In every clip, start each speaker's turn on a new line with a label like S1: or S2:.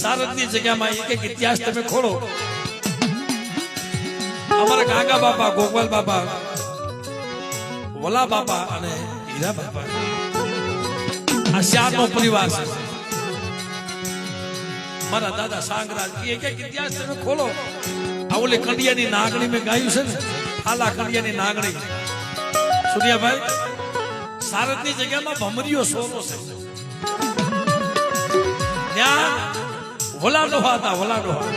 S1: સારદની જગ્યામાં એક એક ઇતિહાસ તમે ખોલો અમારા કાકા બાપા ગોપાલ બાપા, વલા બાપા અને હીરા બાપા. આ ચારનો પરિવાર છે. મારા દાદા સાંગરાજ એક એક ઇતિહાસ તમે ખોલો આ ઓલી કંડિયાની નાગણી મેં ગાયું છે ને? આલા કંડિયાની નાગણી. સૂર્યાભાઈ શારદની જગ્યામાં ભમરીઓ સોનો છે. ત્યાં વલા ડોહા હતા વલા ડોહા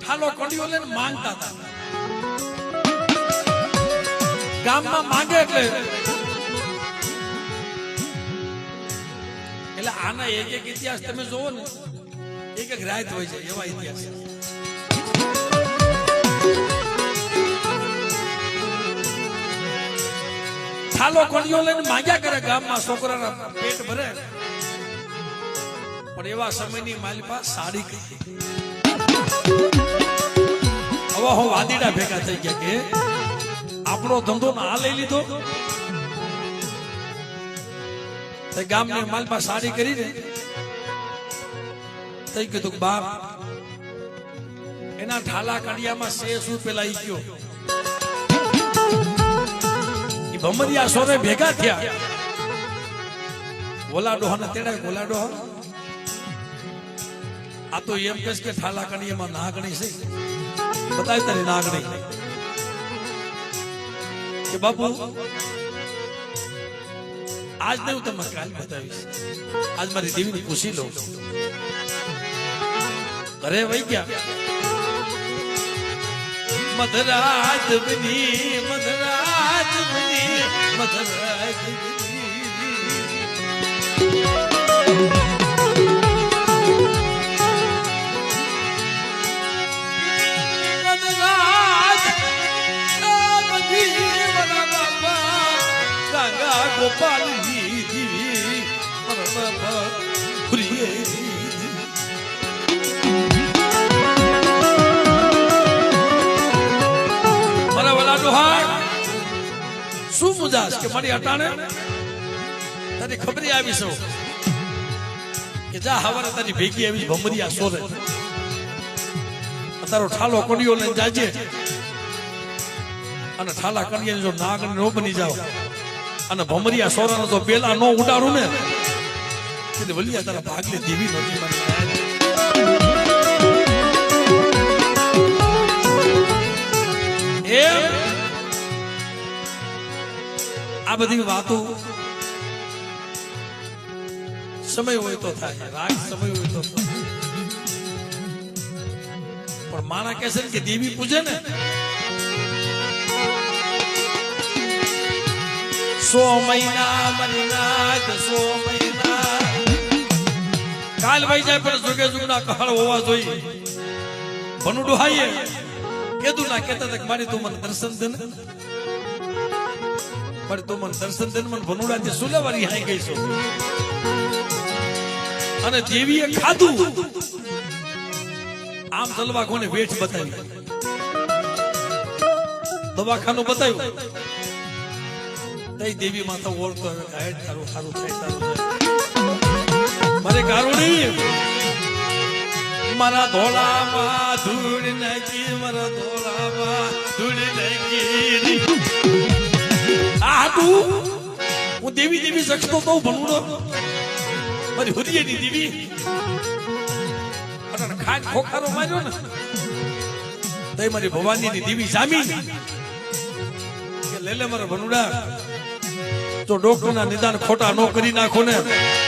S1: ઠાલો કંડિયો લઈને માંગતા હતા ગામમાં માંગે એટલે એટલે આના એક એક ઇતિહાસ તમે જોવો ને એક એક રાત હોય છે એવા ઇતિહાસ થાલો કોણીઓ લઈને માંગ્યા કરે ગામમાં છોકરાના પેટ ભરે પણ એવા સમયની માલિપા સારી કઈ હવે હું વાદીડા ભેગા થઈ ગયા કે આપણો ધંધો ના લઈ લીધો. ગામની માલપા સાડી કરીને થઈ કીધું બાપ, એના ઠાલા કડિયામાં શે શું પેલા ગયો? ભમરિયા સોરે ભેગા થયા. ઓલા ડોહા ને તેડાય ઓલા ડોહા આ તો એમ કહેશ કે ઠાલા કડિયામાં નાગણી છે. બતાવી તારી નાગણી. કે બાપુ આજ ને હું તમને કાલ બતાવીશ. આજ મારી દેવીને પૂછી લઉં. ઘરે વહી ગયા. મધરાજ બની મધરાજ બની મધરાજ ગોપાલ દીદી મારા વાલા ડોહા શું મુજાસ કે અટાણે? તારી ખબરી આવી સૌ કે જા હવારે તારી ભેગી આવી ભમરિયા સોરે. તારો ઠાલો કોડિયો લઈને જાજે. અને ઠાલા કડિયાની જો નાગણી નો બની જાવ અને ભમરિયા સોરાનો તો પેલા નો ઉડાડું ને. એટલે વલિયા, તારા ભાગલી દેવી નથી. મને આ બધી વાતો સમય હોય તો થાય, રાગ સમય હોય તો. પણ મારા કહે છે ને કે દેવી પૂજે ને સો મહિના મહિના સો મહિના કાલ ભાઈ જાય પણ જુગે જુગના કહાળ હોવા જોઈએ. ભનુ ડોહાઈએ. કીધું ના કેતા તક મારી તું મને દર્શન દે ને. પણ તું મને દર્શન દે મને તે સુલેવારી હાઈ ગઈ છો? અને દેવીએ ખાધું, આમ તલવા કોને વેઠ બતાવી? દવાખાનું બતાવ્યું. તઈ દેવી માતા ઓળખતો હવે કાંઈ તારું સારું થાય તારું થાય. મારે નહીં. મારા ધોળામાં ધૂળ નાખી, મારા ધોળામાં ધૂળ નાખી. આ તું હું દેવી દેવી શકતો તો ભણુડો મારી હુરિયાની દેવી. અને ખાટ ખોખારો માર્યો ને તઈ મારી ભવાનીની દેવી જામી કે લે લે મારા ભનુડા. જો ડોક્ટરના નિદાન ખોટા નો કરી નાખો ને.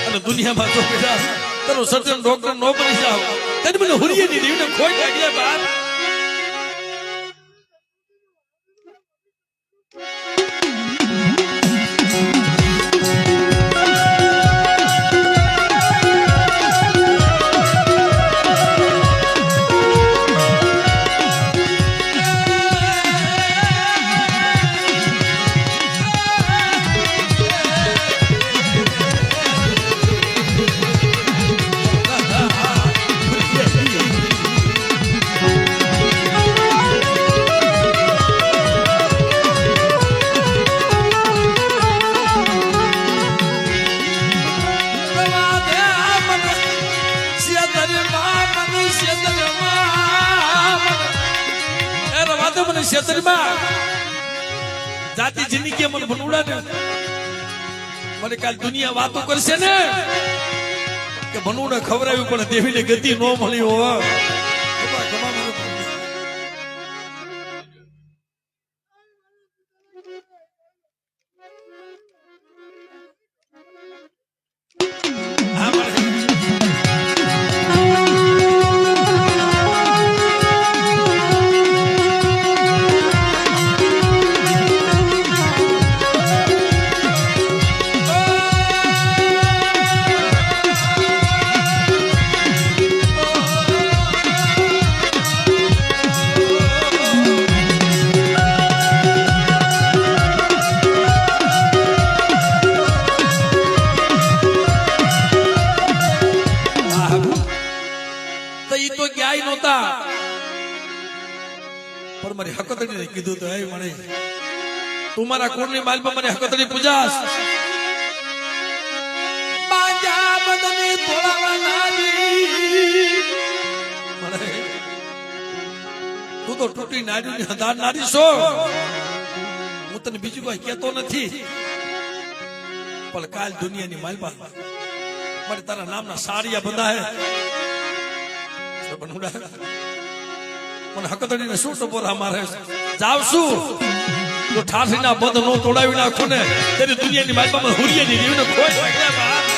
S1: અને દુનિયામાં તો તારો સર્જન, ડોક્ટર નો બની જાવ તને મને હુરિયાની દેવીને ખોઈ નાખ્યા બાર મને છેતરમાં જાતિ જિંદગી મને ભનુડા ને મને કાલ દુનિયા વાતો કરશે ને? કે ભનુડા ખવડાવ્યું પણ દેવીને ગતિ ન મળી હોય મારી હકતડીને કીધું તો, હે મને તું મારા કુળની માલમાં મને હકતડી પૂજાસ બાજા. તું તો તૂટી નાડીની હદાર નારી છો. હું તને બીજું કોઈ કહેતો નથી. પણ કાલ દુનિયાની માલમાં મારે તારા નામના સાડિયા બંધા હે બનુડા મને હકતડીને શું ટપોરા મારે જાવ શું જો ઠાઠીના બંધ નો તોડાવી નાખો ને. તેની દુનિયાની માલમાં હુરિયાની જીવને ખોઈ નાખ્યા બા.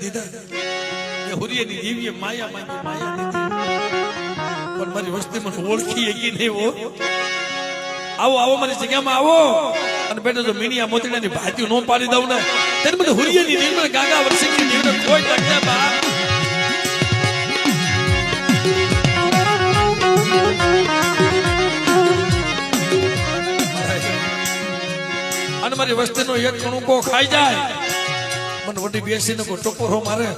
S1: દીધા. એ હુરિયાની દેવીએ માયા માંગી, માયા દીધી. પણ મારી વસ્તી મને ઓળખી એકી નહીં હો. આવો આવો મારી જગ્યામાં આવો. અને બેટા, જો મીણિયા મોતીડાની ભાતી નો પાડી દઉં ને તેને બધું હુરિયાની મને ગાગા વર્ષની નિર્મળ કોઈ ટક્યા બા. અને મારી વસ્તીનો એક કણુકો ખાઈ જાય. મને વડી બેસીને કોઈ ટકોરો મારે.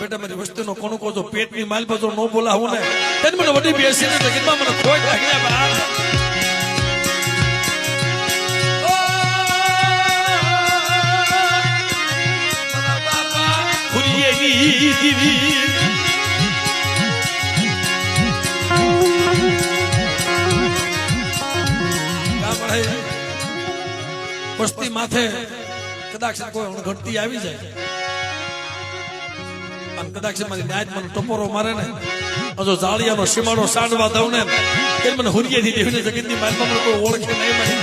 S1: બેટા, મારી વસ્તીનો કણુકો જો પેટની માલ જો ન બોલાવું ને, તેને મને વડી બેસીને જગતમાં મને ખોટ લાગ્યા બહાર વસ્તી માથે કદાચ કોઈ અણઘડતી આવી જાય. અને કદાચ મારી ન્યાજ મને ટપોરો મારે ને. હજુ જાળિયાનો સીમાડો સાંડવા દઉં ને તે મને હુરિયેથી દેવીને જગતની માલમાં મને કોઈ ઓળખે નહીં મને.